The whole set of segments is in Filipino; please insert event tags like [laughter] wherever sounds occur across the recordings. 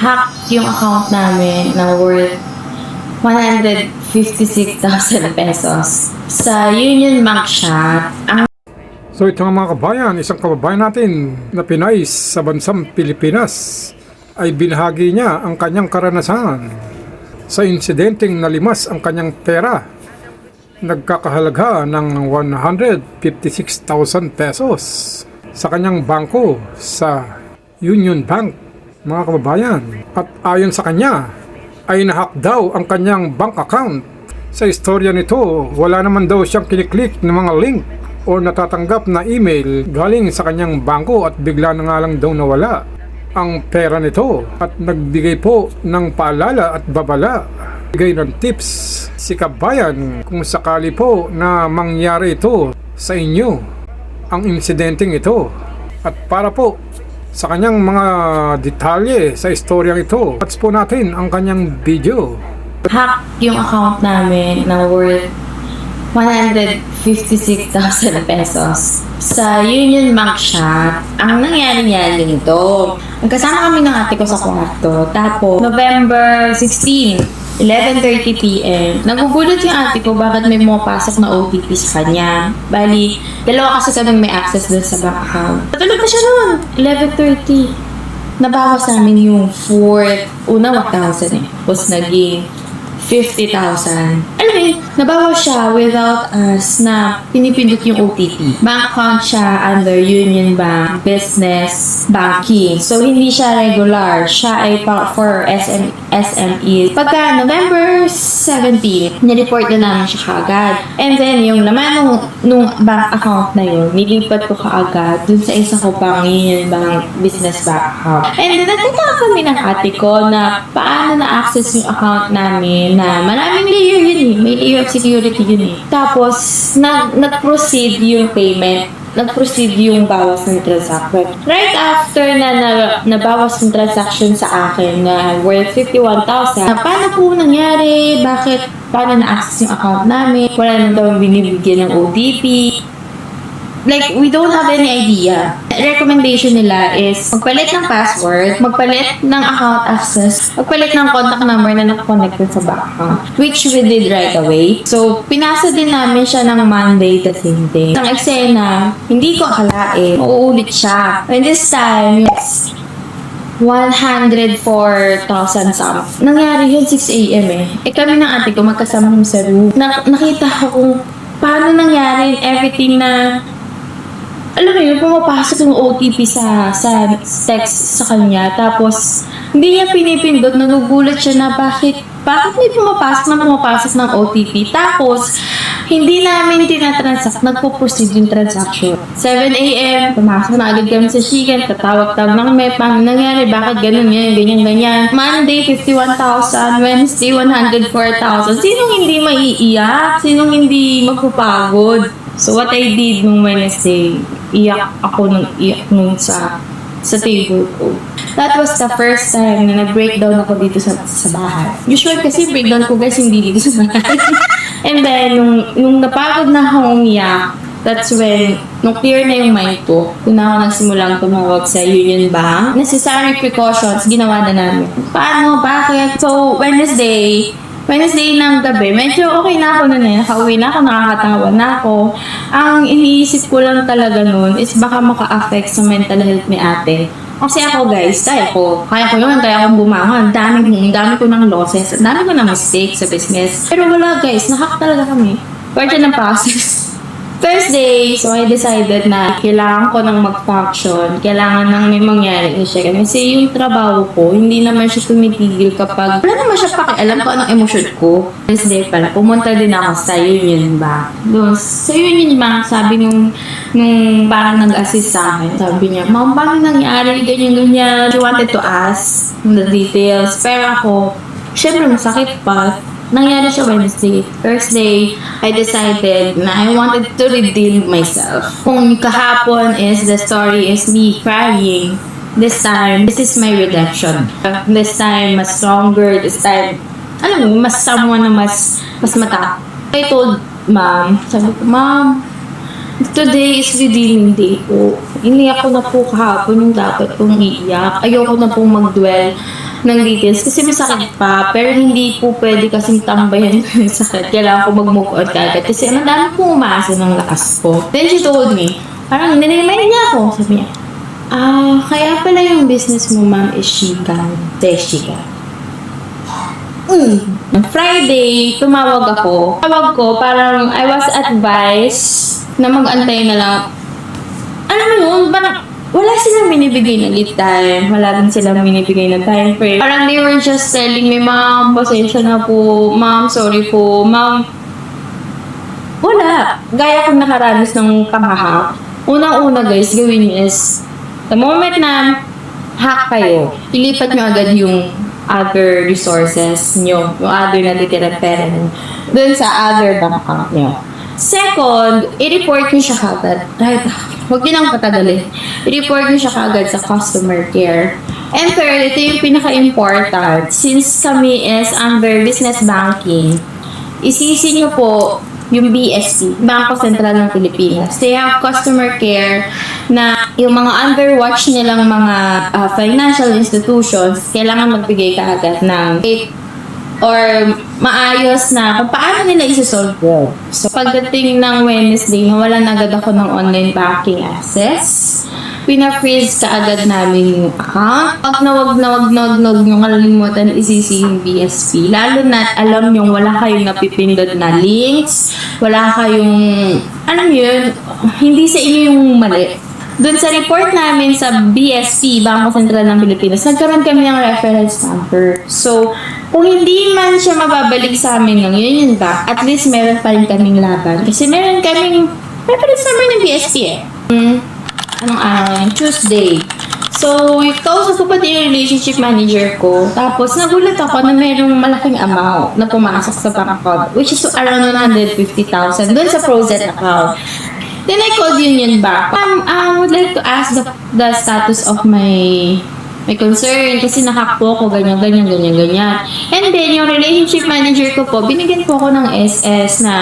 hack yung account namin na worth 156,000 pesos. Sa Union Bank siya, ang So ito nga mga kabayan, isang kababayan natin na pinais sa bansang Pilipinas ay binahagi niya ang kanyang karanasan sa insidenteng nalimas ang kanyang pera. Nagkakahalagha ng 156,000 pesos sa kanyang bangko sa Union Bank, mga kababayan. At ayon sa kanya, ay nahack daw ang kanyang bank account. Sa istorya nito, wala naman daw siyang kiniklik ng mga link o natatanggap na email galing sa kanyang bangko at bigla na nga lang daw nawala ang pera nito at nagbigay po ng paalala at babala bigay ng tips si kabayan kung sakali po na mangyari ito sa inyo ang insidenteng ito at para po sa kanyang mga detalye sa istoryang ito watch po natin ang kanyang video hack yung account namin na worth 156,000 pesos. Sa Union Bank siya, ang nangyari niya ganito. Magkasama kami ng ate ko sa kwarto. Tapos, November 16, 11.30pm, nagugulat yung ate ko bakit may pumapasok na OTP sa kanya. Bali, dalawa kasi kami may access dun sa bank account. Natulog na siya noon, 11.30. Nabawas namin yung fourth, una 1,000 eh. Tapos naging 50,000. Alam mo yun, nabawas siya without us na pinipindot yung OTP. Bank account siya under Union Bank, business, banking. So, hindi siya regular. Siya ay for SM, SME. Pagka November 17, nireport na namin siya kaagad. And then, yung laman nung, nung bank account na yun, nilipat ko kaagad dun sa isa ko pang Union Bank business bank account. And then, nagtataka kami ng ate ko na paano na-access yung account namin na maraming layer yun eh. May layer of security yun eh. Tapos, nag, nag-proceed yung payment nag-proceed yung bawas ng transaction. Right after na, na nabawas yung transaction sa akin na worth 51,000, na paano po nangyari? Bakit? Paano na-access yung account namin? Wala na daw binibigyan ng OTP like, we don't have any idea. Recommendation nila is magpalit ng password, magpalit ng account access, magpalit ng contact number na nakakonected sa bank account, which we did right away. So, pinasa din namin siya ng Monday the same day. Ang eksena, hindi ko akalain, mauulit siya. And this time, it's 104,000 something. Nangyari yun 6 a.m. eh. Eh kami ng ate ko magkasama kami sa room. Na, nakita ko kung paano nangyari everything na alam mo yun, pumapasok yung OTP sa, sa text sa kanya. Tapos, hindi niya pinipindot, nagugulat siya na bakit, bakit may pumapasok na pumapasok ng OTP. Tapos, hindi namin tinatransact, nagpo-proceed yung transaction. 7 a.m., pumasok na agad kami sa chicken, tatawag-tawag na kami, paano nangyari, bakit ganun yan, ganyan, ganyan. Monday, 51,000, Wednesday, 104,000. Sinong hindi maiiyak? Sinong hindi magpapagod? So what I did nung Wednesday, iyak ako nung iyak nung sa sa table ko. That was the first time na nag-breakdown ako dito sa, sa bahay. Usually kasi breakdown ko guys hindi dito sa bahay. [laughs] And then, nung, nung napagod na akong umiyak, that's when, nung clear na yung mind ko, kung na ako nagsimulang tumawag sa Union Bank, necessary precautions, ginawa na namin. Paano? Bakit? So, Wednesday, Wednesday ng gabi, medyo okay na ako nun eh. Nakauwi na ako, nakakatawa na ako. Ang iniisip ko lang talaga nun is baka maka-affect sa mental health ni ate. Kasi ako guys, kaya ko, kaya ko yun, kaya akong bumangon. Ang dami, dami ko ng losses, dami ko ng mistakes sa business. Pero wala guys, nakak talaga kami. Parte ng process. Thursday, so I decided na kailangan ko nang mag-function. Kailangan nang may mangyari na siya. Kasi yung trabaho ko, hindi naman siya tumitigil kapag wala naman siya pakialam ko anong emosyon ko. Thursday pala, pumunta din ako sa Union Bank. Doon, sa Union Bank, sabi nung, nung parang nag-assist sa akin, sabi niya, Ma'am, paano nangyari? Ganyan, ganyan. She wanted to ask the details. Pero ako, syempre masakit pa nangyari siya Wednesday. Thursday, I decided na I wanted to redeem myself. Kung kahapon is the story is me crying, this time, this is my redemption. This time, mas stronger. This time, alam mo, mas someone na mas, mas mata. I told mom, sabi ko, mom, Today is redeeming day ko. Iniyak ko na po kahapon yung dapat kong iiyak. Ayoko na pong mag-dwell ng details kasi masakit pa pero hindi po pwede kasing tambayan [laughs] yung sakit. Kailangan ko mag-move on kagad kasi ang dami pong umaasa ng lakas ko. Then she told me, parang ninimayin niya ako. Sabi niya, ah, kaya pala yung business mo ma'am is Shika. Teshika. Mm. Friday, tumawag ako. Tawag ko, parang I was advised na mag-antay na lang. Alam mo yun, parang wala silang binibigay na lead time. Wala rin silang binibigay na time frame. Parang they were just telling me, ma'am, pasensya na po. Ma'am, sorry po. Ma'am, wala. Gaya kong nakaranas ng panghahack. Unang-una guys, gawin niyo is, the moment na hack kayo, ilipat nyo agad yung other resources nyo, yung other natitirang pera nyo, dun sa other bank account nyo. Second, i-report nyo siya kagad. Right, huwag nyo nang patagalin. I-report nyo siya kagad sa customer care. And third, ito yung pinaka-important. Since kami is under business banking, isisi nyo po yung BSP, Bangko Sentral ng Pilipinas. They have customer care na yung mga underwatch nilang mga ah, financial institutions, kailangan magbigay ka agad ng or maayos na kung paano nila isi-solve yun. So, pagdating ng Wednesday, nawalan agad ako ng online banking access. Pina-freeze ka agad namin yung account. Pag nawag nawag nawag nawag yung kalalimutan isisi yung BSP. Lalo na alam yung wala kayong napipindot na links, wala kayong, alam yun, hindi sa inyo yung mali. Doon sa report namin sa BSP, Bangko Sentral ng Pilipinas, nagkaroon kami ng reference number. So, kung hindi man siya mababalik sa amin ng yun yun ba, at least meron pa rin kaming laban. Kasi meron kaming reference number ng BSP eh. Hmm, anong araw yun? Tuesday. So, kausap ko pati yung relationship manager ko. Tapos, nagulat ako na merong malaking amount na pumasok sa bank account, which is around 150,000 doon sa Proset account. Then I called Union Bank. Um, I would like to ask the, the status of my my concern kasi nakack po ako ganyan, ganyan, ganyan, ganyan. And then, yung relationship manager ko po, binigyan po ako ng SS na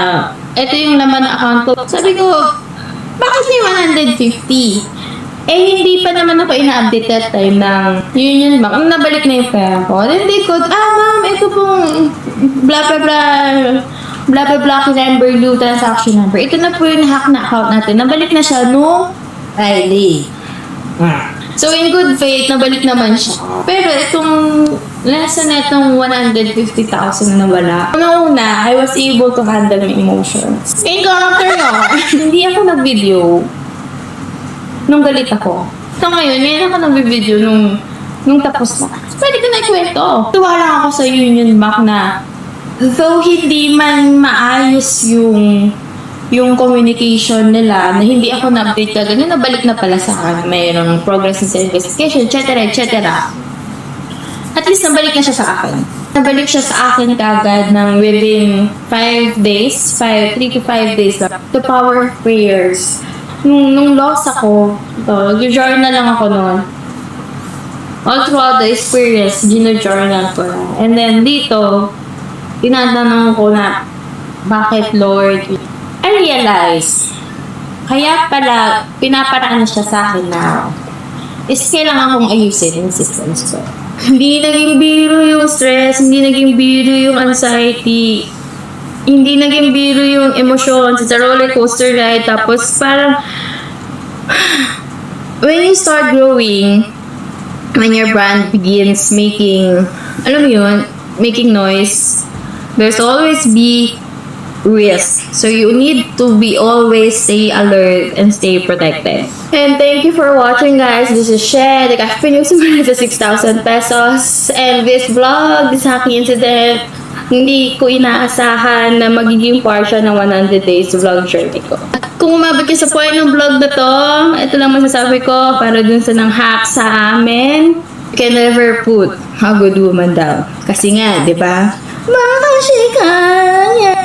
ito yung laman ng account ko. Sabi ko, bakit may 150? Eh, hindi pa naman ako ina-update that time ng Union Bank. Ang nabalik na yung pera ko. Then they called, ah ma'am, ito pong blah blah blah blah blah blah number new transaction number. Ito na po yung hack na account natin. Nabalik na siya no Friday. So in good faith, nabalik naman siya. Pero itong nasa netong 150,000 na wala. Una-una, I was able to handle my emotions. Character no, [laughs] hindi ako nag-video nung galit ako. So ngayon, ngayon ako nag-video nung nung tapos na. Pwede ko na ikwento. Tuwa lang ako sa Union Bank na though hindi man maayos yung yung communication nila na hindi ako na-update ka ganun, nabalik na pala sa akin. Mayroong progress sa investigation, etc. etc. At least nabalik na siya sa akin. Nabalik siya sa akin kagad ng within 5 days, 5, 3 to 5 days. The power of prayers. Nung, nung loss ako, ito, nag-journal lang ako noon. All throughout the experience, gino-journal ko lang. And then dito, tinatanong ko na, bakit Lord? I realize, kaya pala, pinaparaan siya sa akin na, is kailangan kong ayusin yung systems ko. Hindi naging biro yung stress, hindi naging biro yung anxiety, hindi naging biro yung emosyon, sa roller coaster ride, tapos parang, [sighs] when you start growing, when your brand begins making, alam mo yun, making noise, there's always be risk. So you need to be always stay alert and stay protected. And thank you for watching guys. This is Shed. Nag-finish na sa 6,000 pesos. And this vlog, this happy incident, hindi ko inaasahan na magiging part siya ng 100 days vlog journey ko. At kung umabot ka sa point ng vlog na to, ito lang masasabi ko para dun sa nang hack sa amin. You can never put a good woman down. Kasi nga, di ba? Makashikanya.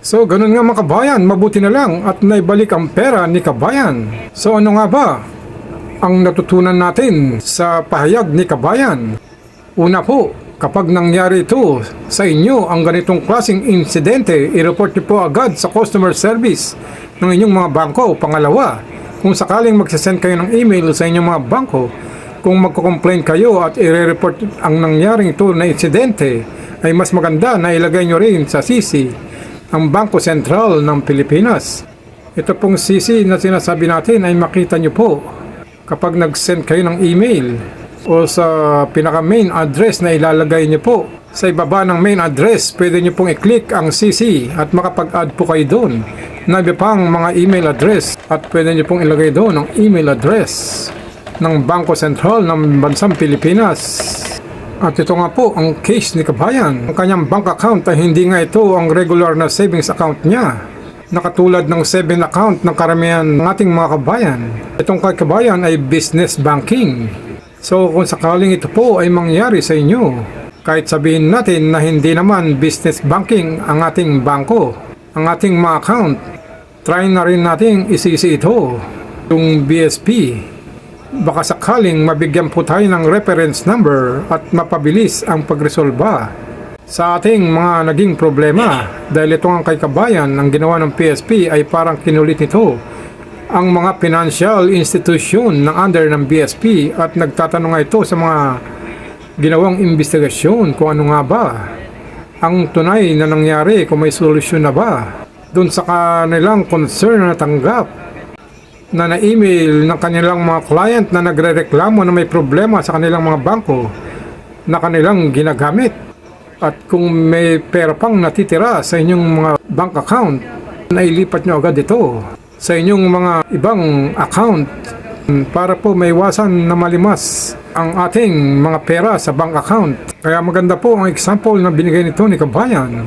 So, ganun nga mga kabayan, mabuti na lang at naibalik ang pera ni kabayan. So, ano nga ba ang natutunan natin sa pahayag ni kabayan? Una po, kapag nangyari ito sa inyo ang ganitong klaseng insidente, i-report niyo po agad sa customer service ng inyong mga bangko. Pangalawa, kung sakaling magsasend kayo ng email sa inyong mga bangko, Kung magko-complain kayo at i-report ang nangyaring ito na insidente, ay mas maganda na ilagay nyo rin sa CC ang Bangko Sentral ng Pilipinas. Ito pong CC na sinasabi natin ay makita nyo po kapag nag-send kayo ng email o sa pinaka main address na ilalagay nyo po. Sa ibaba ng main address, pwede nyo pong i-click ang CC at makapag-add po kayo doon na pang mga email address at pwede nyo pong ilagay doon ang email address ng Bangko Sentral ng Bansang Pilipinas. At ito nga po ang case ni Kabayan. Ang kanyang bank account ay hindi nga ito ang regular na savings account niya. Nakatulad ng 7 account ng karamihan ng ating mga kabayan. Itong kay Kabayan ay business banking. So kung sakaling ito po ay mangyari sa inyo, kahit sabihin natin na hindi naman business banking ang ating bangko, ang ating mga account, try na rin nating isisi ito, yung BSP. Baka sakaling mabigyan po tayo ng reference number at mapabilis ang pagresolba sa ating mga naging problema. Dahil ito ang kay kabayan ang ginawa ng PSP ay parang kinulit nito. Ang mga financial institution ng under ng BSP at nagtatanong nga ito sa mga ginawang investigasyon kung ano nga ba ang tunay na nangyari kung may solusyon na ba. Dun sa kanilang concern na tanggap na na-email ng kanilang mga client na nagre-reklamo na may problema sa kanilang mga bangko na kanilang ginagamit. At kung may pera pang natitira sa inyong mga bank account, na ilipat nyo agad ito sa inyong mga ibang account para po maiwasan na malimas ang ating mga pera sa bank account. Kaya maganda po ang example na binigay nito ni Kabayan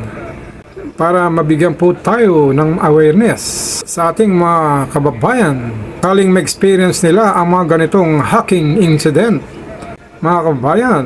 para mabigyan po tayo ng awareness sa ating mga kababayan. Kaling ma-experience nila ang mga ganitong hacking incident. Mga kababayan,